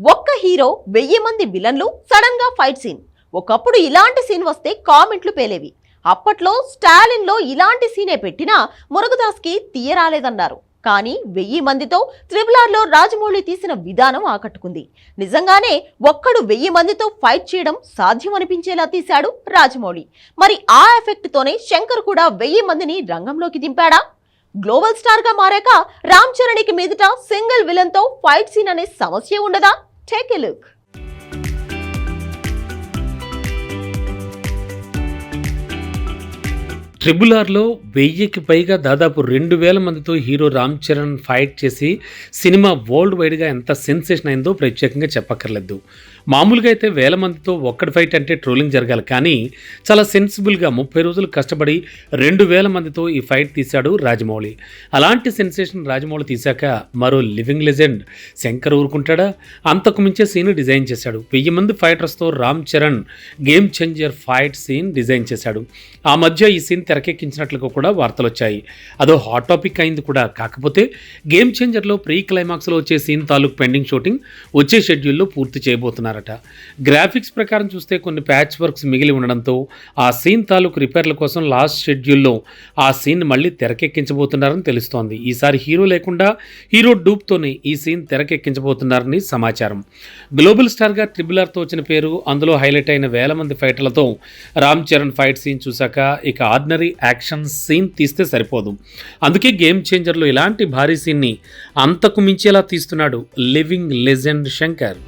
ఒక్క హీరో వెయ్యి మంది విలన్లు సడన్గా ఫైట్ సీన్. ఒకప్పుడు ఇలాంటి సీన్ వస్తే కామెంట్లు పేలేవి. అప్పట్లో స్టాలిన్లో ఇలాంటి సీనే పెట్టినా మురుగదాస్కి తీయరాలేదన్నారు కానీ వెయ్యి మందితో త్రిబులార్లో లో రాజమౌళి తీసిన విధానం ఆకట్టుకుంది. నిజంగానే ఒక్కడు వెయ్యి మందితో ఫైట్ చేయడం సాధ్యం అనిపించేలా తీశాడు రాజమౌళి. మరి ఆ ఎఫెక్ట్తోనే శంకర్ కూడా వెయ్యి మందిని రంగంలోకి దింపాడా? గ్లోబల్ స్టార్గా మారాక రామ్ చరణ్కి మీదట సింగిల్ విలన్తో ఫైట్ సీన్ అనే సమస్య ఉండదా? టేక్ ఎ లుక్ ట్రిబుల్ ఆర్లో వెయ్యికి పైగా దాదాపు రెండు వేల మందితో హీరో రామ్ చరణ్ ఫైట్ చేసి సినిమా వరల్డ్ వైడ్గా ఎంత సెన్సేషన్ అయిందో ప్రత్యేకంగా చెప్పక్కర్లేదు. మామూలుగా అయితే వేల మందితో ఒక్కడి ఫైట్ అంటే ట్రోలింగ్ జరగాలి కానీ చాలా సెన్సిబుల్గా ముప్పై రోజులు కష్టపడి రెండు వేల మందితో ఈ ఫైట్ తీశాడు రాజమౌళి. అలాంటి సెన్సేషన్ రాజమౌళి తీశాక మరో లివింగ్ లెజెండ్ శంకర్ ఊరుకుంటాడా? అంతకు మించే సీన్ డిజైన్ చేశాడు. వెయ్యి మంది ఫైటర్స్తో Ram Charan game changer fight scene design చేశాడు. ఆ మధ్య ఈ సీన్ తెరకెక్కించినట్లుగా కూడా వార్తలు వచ్చాయి అదో హాట్ టాపిక్ అయింది కూడా. కాకపోతే గేమ్ చేంజర్లో ప్రీ క్లైమాక్స్లో వచ్చే సీన్ తాలూకు పెండింగ్ షూటింగ్ వచ్చే షెడ్యూల్లో పూర్తి చేయబోతున్నారు. చేయబోతున్నారట గ్రాఫిక్స్ ప్రకారం చూస్తే కొన్ని ప్యాచ్ వర్క్స్ మిగిలి ఉండడంతో ఆ సీన్ తాలూకు రిపేర్ల కోసం లాస్ట్ షెడ్యూల్లో ఆ సీన్ మళ్ళీ తెరకెక్కించబోతున్నారని తెలుస్తోంది. ఈసారి హీరో లేకుండా హీరో డూప్తోనే ఈ సీన్ తెరకెక్కించబోతున్నారని సమాచారం. గ్లోబల్ స్టార్గా ట్రిబుల్ ఆర్తో వచ్చిన పేరు అందులో హైలైట్ అయిన వేల మంది ఫైటర్లతో రామ్ చరణ్ ఫైట్ సీన్ చూశాక ఇక ఆర్డినరీ యాక్షన్ సీన్ తీస్తే సరిపోదు. అందుకే గేమ్ చేంజర్లో ఇలాంటి భారీ సీన్ని అంతకు మించేలా తీస్తున్నాడు లివింగ్ లెజెండ్ శంకర్.